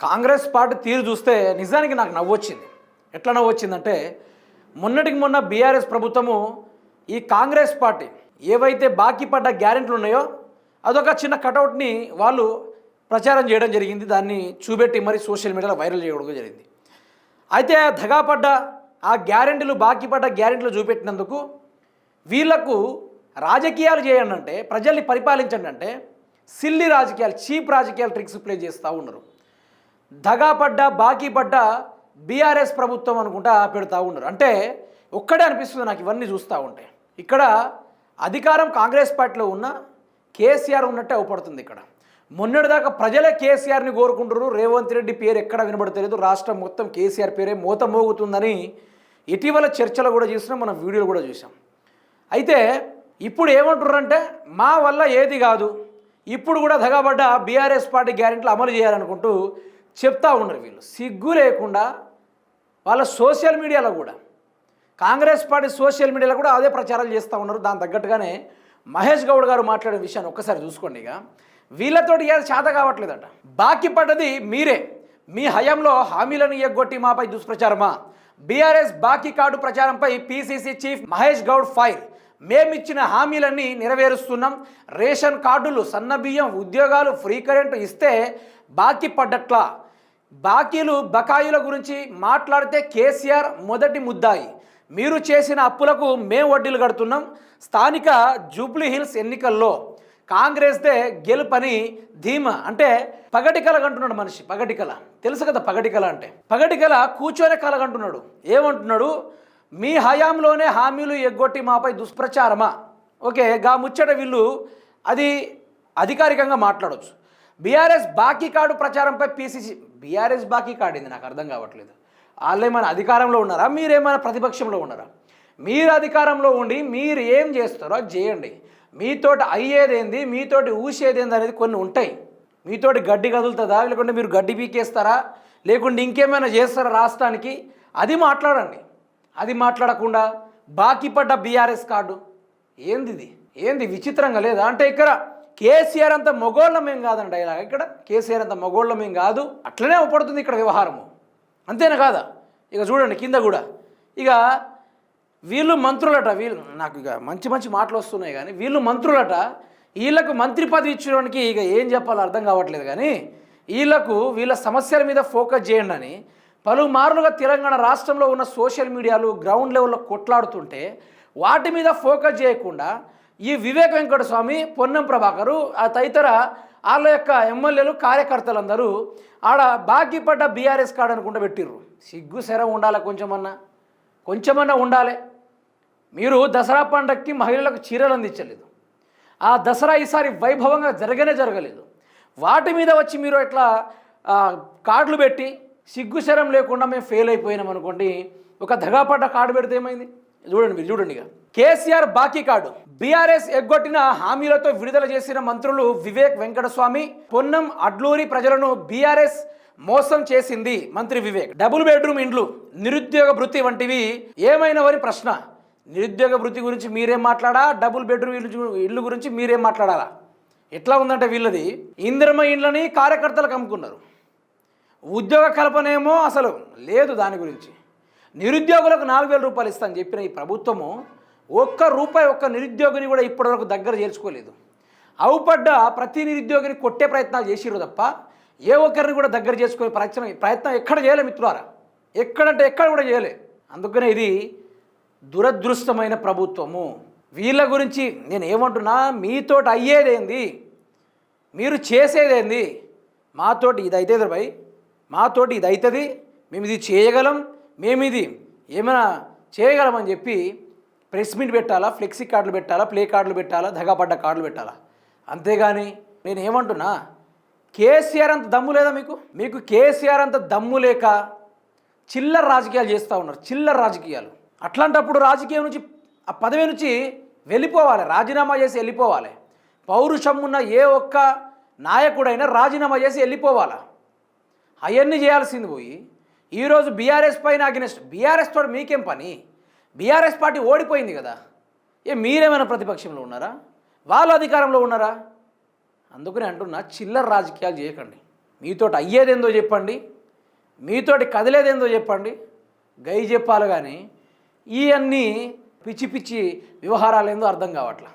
Congress party తీరు చూస్తే నిజానికి నాకు నవ్వొచ్చింది. ఎట్లా నవ్వొచ్చిందంటే మొన్నటికి మొన్న బీఆర్ఎస్ ప్రభుత్వము ఈ కాంగ్రెస్ పార్టీ ఏవైతే బాకీ పడ్డ గ్యారెంటీలు ఉన్నాయో అదొక చిన్న కటౌట్ని వాళ్ళు ప్రచారం చేయడం జరిగింది. దాన్ని చూపెట్టి మరి సోషల్ మీడియాలో వైరల్ చేయడం జరిగింది. అయితే దగాపడ్డ ఆ గ్యారెంటీలు బాకీ పడ్డ గ్యారెంటీలు చూపెట్టినందుకు వీళ్ళకు రాజకీయాలు చేయండి అంటే ప్రజల్ని పరిపాలించండి అంటే సిల్లి రాజకీయాలు చీప్ రాజకీయాలు ట్రిక్స్ ప్లే చేస్తూ ఉన్నారు. దగాపడ్డ బాకీ పడ్డ బీఆర్ఎస్ ప్రభుత్వం అనుకుంటా పెడతా ఉన్నారు. అంటే ఒక్కడే అనిపిస్తుంది నాకు ఇవన్నీ చూస్తూ ఉంటే. ఇక్కడ అధికారం కాంగ్రెస్ పార్టీలో ఉన్న కేసీఆర్ ఉన్నట్టే అవపడుతుంది ఇక్కడ. మొన్నటిదాకా ప్రజలే కేసీఆర్ని కోరుకుంటున్నారు. రేవంత్ రెడ్డి పేరు ఎక్కడ వినబడతలేదు. రాష్ట్రం మొత్తం కేసీఆర్ పేరే మూత మోగుతుందని ఇటీవల చర్చలు కూడా చేసినా మనం వీడియోలు కూడా చూసాం అయితే ఇప్పుడు ఏమంటున్నారంటే మా వల్ల ఏది కాదు. ఇప్పుడు కూడా దగాబడ్డ బీఆర్ఎస్ పార్టీ గ్యారెంటీలు అమలు చేయాలనుకుంటూ చెప్తా ఉన్నారు వీళ్ళు. సిగ్గు లేకుండా వాళ్ళ సోషల్ మీడియాలో కూడా కాంగ్రెస్ పార్టీ సోషల్ మీడియాలో కూడా అదే ప్రచారాలు చేస్తూ ఉన్నారు. దాని తగ్గట్టుగానే మహేష్ గౌడ్ గారు మాట్లాడే విషయాన్ని ఒక్కసారి చూసుకోండి ఇక. వీళ్ళతోటి ఏది చేత కావట్లేదట. బాకీ పడ్డది మీరే. మీ హయాంలో హామీలను ఎగ్గొట్టి మాపై దుష్ప్రచారమా? బీఆర్ఎస్ బాకీ card ప్రచారంపై PCC chief Mahesh Goud fire. మేమిచ్చిన హామీలన్నీ నెరవేరుస్తున్నాం. రేషన్ కార్డులు సన్నబియ్యం ఉద్యోగాలు ఫ్రీ కరెంటు ఇస్తే బాకీ పడ్డట్లా? బాకీలు బకాయిల గురించి మాట్లాడితే కేసీఆర్ మొదటి ముద్దాయి. మీరు చేసిన అప్పులకు మేం వడ్డీలు కడుతున్నాం. స్థానిక జూబ్లీ హిల్స్ ఎన్నికల్లో కాంగ్రెస్దే గెలుపని ధీమా. అంటే పగటి కల అంటున్నాడు మనిషి పగటి కల. తెలుసు కదా పగటి కల అంటే. పగటి కల కూర్చొనే కలగంటున్నాడు ఏమంటున్నాడు? మీ హయాంలోనే హామీలు ఎగ్గొట్టి మాపై దుష్ప్రచారమా? ఓకే గా ముచ్చట వీళ్ళు అది అధికారికంగా మాట్లాడవచ్చు బీఆర్ఎస్ బాకీ కార్డు ప్రచారంపై పీసీసీ బీఆర్ఎస్ బాకీ కార్డు ఇది నాకు అర్థం కావట్లేదు. వాళ్ళు ఏమైనా అధికారంలో ఉన్నారా? మీరేమైనా ప్రతిపక్షంలో ఉన్నారా? మీరు అధికారంలో ఉండి మీరు ఏం చేస్తారో అది చేయండి. మీతోటి అయ్యేదేంది? మీతోటి ఊసేదేంది అనేది కొన్ని ఉంటాయి. మీతోటి గడ్డి కదులుతుందా? లేకుంటే మీరు గడ్డి పీకేస్తారా? లేకుంటే ఇంకేమైనా చేస్తారా రాష్ట్రానికి? అది మాట్లాడండి. అది మాట్లాడకుండా బాకీ పడ్డ బీఆర్ఎస్ కార్డు. ఏంది ఇది? ఏంది? విచిత్రంగా లేదా? అంటే ఇక్కడ కేసీఆర్ అంత మొగోళ్ళమేం కాదండి డైలాగ్ ఇక్కడ కేసీఆర్ అంత మొగోళ్ళమేం కాదు. అట్లనే అవపడుతుంది ఇక్కడ వ్యవహారము. అంతేనా కాదా? ఇక చూడండి కింద కూడా. ఇక వీళ్ళు మంత్రులట వీళ్ళు నాకు ఇక మంచి మంచి మాటలు వస్తున్నాయి కానీ వీళ్ళు మంత్రులట వీళ్ళకు మంత్రి పదవి ఇచ్చడానికి ఇక ఏం చెప్పాలో అర్థం కావట్లేదు కానీ వీళ్ళకు వీళ్ళ సమస్యల మీద ఫోకస్ చేయండి అని పలుమార్లుగా తెలంగాణ రాష్ట్రంలో ఉన్న సోషల్ మీడియాలు గ్రౌండ్ లెవెల్లో కొట్లాడుతుంటే వాటి మీద ఫోకస్ చేయకుండా ఈ వివేక్ వెంకట స్వామి పొన్నం ప్రభాకరు ఆ తదితర వాళ్ళ యొక్క ఎమ్మెల్యేలు కార్యకర్తలందరూ ఆడ బాకీ పడ్డ బీఆర్ఎస్ కార్డు అనుకుంటూ పెట్టిర్రు. సిగ్గు శరం ఉండాలి కొంచెమన్నా? కొంచెమన్నా ఉండాలి. మీరు దసరా పండగకి మహిళలకు చీరలు అందించలేదు. ఆ దసరా ఈసారి వైభవంగా జరగనే జరగలేదు. వాటి మీద వచ్చి మీరు ఇట్లా కార్డులు పెట్టి సిగ్గుశరం లేకుండా మేము ఫెయిల్ అయిపోయినాం అనుకోండి ఒక దగాపడ్డ కార్డు పెడితే ఏమైంది? చూడండి మీరు చూడండి ఇక. కేసీఆర్ బాకీ కార్డు. బీఆర్ఎస్ ఎగ్గొట్టిన హామీలతో విడుదల చేసిన మంత్రులు వివేక్ వెంకటస్వామి పొన్నం అడ్లూరి ప్రజలను బీఆర్ఎస్ మోసం చేసింది మంత్రి వివేక్. డబుల్ బెడ్రూమ్ ఇండ్లు నిరుద్యోగ వృత్తి వంటివి ఏమైనవని ప్రశ్న? నిరుద్యోగ వృత్తి గురించి మీరేం మాట్లాడా డబుల్ బెడ్రూమ్ ఇల్లు ఇల్లు గురించి మీరేం మాట్లాడాలా? ఎట్లా ఉందంటే వీళ్ళది? ఇందిరమ ఇండ్లని కార్యకర్తలకు అమ్ముకున్నారు. ఉద్యోగ కల్పనేమో అసలు లేదు దాని గురించి. నిరుద్యోగులకు నాలుగు వేల రూపాయలు ఇస్తాను చెప్పిన ఈ ప్రభుత్వము ఒక్క రూపాయి ఒక్క నిరుద్యోగిని కూడా ఇప్పటివరకు దగ్గర చేర్చుకోలేదు. అవుపడ్డ ప్రతి నిరుద్యోగిని కొట్టే ప్రయత్నాలు చేసిరు తప్ప ఏ ఒక్కరిని కూడా దగ్గర చేసుకునే ప్రయత్నం ప్రయత్నం ఎక్కడ చేయలే మిత్రులారా? ఎక్కడంటే ఎక్కడ కూడా చేయలే. అందుకనే ఇది దురదృష్టమైన ప్రభుత్వము. వీళ్ళ గురించి నేను ఏమంటున్నా మీతోటి అయ్యేదేంది మీరు చేసేదేంది మాతోటి ఇది అవుతుంది భయ్ మాతోటి ఇది అవుతుంది మేము ఇది చేయగలం. మేము ఇది ఏమైనా చేయగలమని చెప్పి ప్రెస్ మీట్ పెట్టాలా ఫ్లెక్సీ కార్డులు పెట్టాలా ప్లే కార్డులు పెట్టాలా దగాపడ్డ కార్డులు పెట్టాలా? అంతేగాని నేను ఏమంటున్నా కేసీఆర్ అంత దమ్ము లేదా మీకు? మీకు కేసీఆర్ అంత దమ్ము లేక చిల్లర రాజకీయాలు చేస్తూ ఉన్నారు చిల్లర రాజకీయాలు. అట్లాంటప్పుడు రాజకీయం నుంచి ఆ పదవి నుంచి వెళ్ళిపోవాలి రాజీనామా చేసి వెళ్ళిపోవాలి. పౌరుషం ఉన్న ఏ ఒక్క నాయకుడైనా రాజీనామా చేసి వెళ్ళిపోవాలా? అవన్నీ చేయాల్సింది పోయి ఈరోజు బీఆర్ఎస్ పైన అగెనిస్ట్ బీఆర్ఎస్ తోడు మీకేం పని? బీఆర్ఎస్ పార్టీ ఓడిపోయింది కదా. ఏ మీరేమైనా ప్రతిపక్షంలో ఉన్నారా? వాళ్ళు అధికారంలో ఉన్నారా? అందుకని అంటున్నా చిల్లర రాజకీయాలు చేయకండి. మీతోటి అయ్యేదేందో చెప్పండి. మీతోటి కదిలేదేందో చెప్పండి. గై చెప్పాలి కానీ ఈ అన్నీ పిచ్చి పిచ్చి వ్యవహారాలు ఏందో అర్థం కావట్లా.